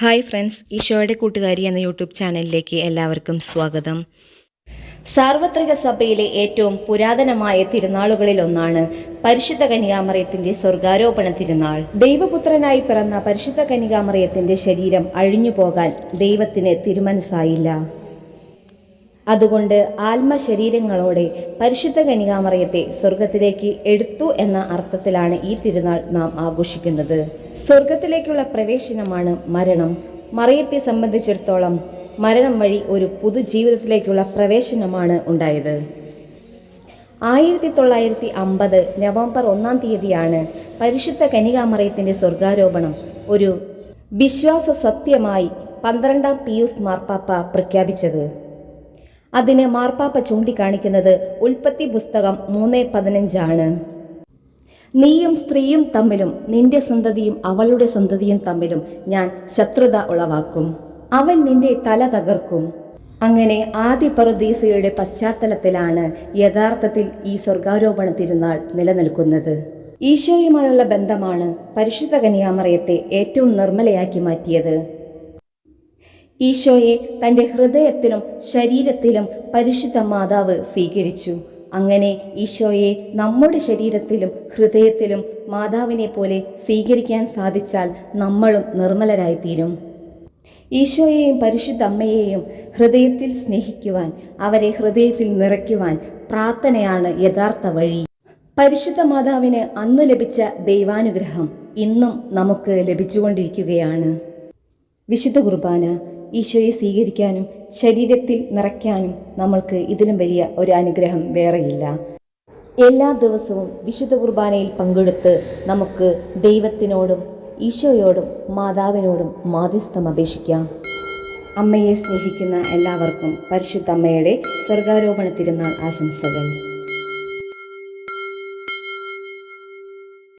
Hi friends ഈശോയുടെ കൂട്ടുകാരി എന്ന യൂട്യൂബ് ചാനലിലേക്ക് എല്ലാവർക്കും സ്വാഗതം. സാർവത്രിക സഭയിലെ ഏറ്റവും പുരാതനമായ തിരുനാളുകളിൽ ഒന്നാണ് പരിശുദ്ധ കനികാമറിയത്തിന്റെ സ്വർഗാരോപണ തിരുനാൾ. ദൈവപുത്രനായി പിറന്ന പരിശുദ്ധ കനികാമറിയത്തിന്റെ ശരീരം അഴിഞ്ഞു പോകാൻ ദൈവത്തിന് തിരുമനസ്സായില്ല. അതുകൊണ്ട് ആത്മശരീരങ്ങളോടെ പരിശുദ്ധ കനികാമറയത്തെ സ്വർഗത്തിലേക്ക് എടുത്തു എന്ന അർത്ഥത്തിലാണ് ഈ തിരുനാൾ നാം ആഘോഷിക്കുന്നത്. സ്വർഗത്തിലേക്കുള്ള പ്രവേശനമാണ് മരണം. മറയത്തെ സംബന്ധിച്ചിടത്തോളം മരണം വഴി ഒരു പുതുജീവിതത്തിലേക്കുള്ള പ്രവേശനമാണ് ഉണ്ടായത്. ആയിരത്തി തൊള്ളായിരത്തി അമ്പത് നവംബർ ഒന്നാം തീയതിയാണ് പരിശുദ്ധ കനികാമറയത്തിന്റെ സ്വർഗാരോപണം. ഒരു വിശ്വാസ സത്യമായി പന്ത്രണ്ടാം പിയൂസ് മാർപ്പാപ്പ പ്രഖ്യാപിച്ചത്. അതിന് മാർപ്പാപ്പ ചൂണ്ടിക്കാണിക്കുന്നത് ഉൽപ്പത്തി പുസ്തകം മൂന്ന് പതിനഞ്ചാണ്. നീയും സ്ത്രീയും തമ്മിലും നിന്റെ സന്തതിയും അവളുടെ സന്തതിയും തമ്മിലും ഞാൻ ശത്രുത ഉളവാക്കും. അവൻ നിന്റെ തല തകർക്കും. അങ്ങനെ ആദ്യ പറുദീസയുടെ പശ്ചാത്തലത്തിലാണ് യഥാർത്ഥത്തിൽ ഈ സ്വർഗാരോപണ തിരുനാൾ നിലനിൽക്കുന്നത്. ഈശോയുമായുള്ള ബന്ധമാണ് പരിശുദ്ധ കന്യാമറയത്തെ ഏറ്റവും നിർമ്മലയാക്കി മാറ്റിയത്. ഈശോയെ തന്റെ ഹൃദയത്തിലും ശരീരത്തിലും പരിശുദ്ധ മാതാവ് സ്വീകരിച്ചു. അങ്ങനെ ഈശോയെ നമ്മുടെ ശരീരത്തിലും ഹൃദയത്തിലും മാതാവിനെ പോലെ സ്വീകരിക്കാൻ സാധിച്ചാൽ നമ്മളും നിർമ്മലരായിത്തീരും. ഈശോയെയും പരിശുദ്ധ അമ്മയെയും ഹൃദയത്തിൽ സ്നേഹിക്കുവാൻ അവരെ ഹൃദയത്തിൽ നിറയ്ക്കുവാൻ പ്രാർത്ഥനയാണ് യഥാർത്ഥ വഴി. പരിശുദ്ധ മാതാവിന് അന്നു ലഭിച്ച ദൈവാനുഗ്രഹം ഇന്നും നമുക്ക് ലഭിച്ചുകൊണ്ടിരിക്കുകയാണ്. വിശുദ്ധ കുർബാന ഈശോയെ സ്വീകരിക്കാനും ശരീരത്തിൽ നിറയ്ക്കാനും നമ്മൾക്ക് ഇതിലും വലിയ ഒരു അനുഗ്രഹം വേറെയില്ല. എല്ലാ ദിവസവും വിശുദ്ധ കുർബാനയിൽ പങ്കെടുത്ത് നമുക്ക് ദൈവത്തിനോടും ഈശോയോടും മാതാവിനോടും മാധ്യസ്ഥം അപേക്ഷിക്കാം. അമ്മയെ സ്നേഹിക്കുന്ന എല്ലാവർക്കും പരിശുദ്ധ അമ്മയുടെ സ്വർഗാരോപണ തിരുനാൾ ആശംസകൾ.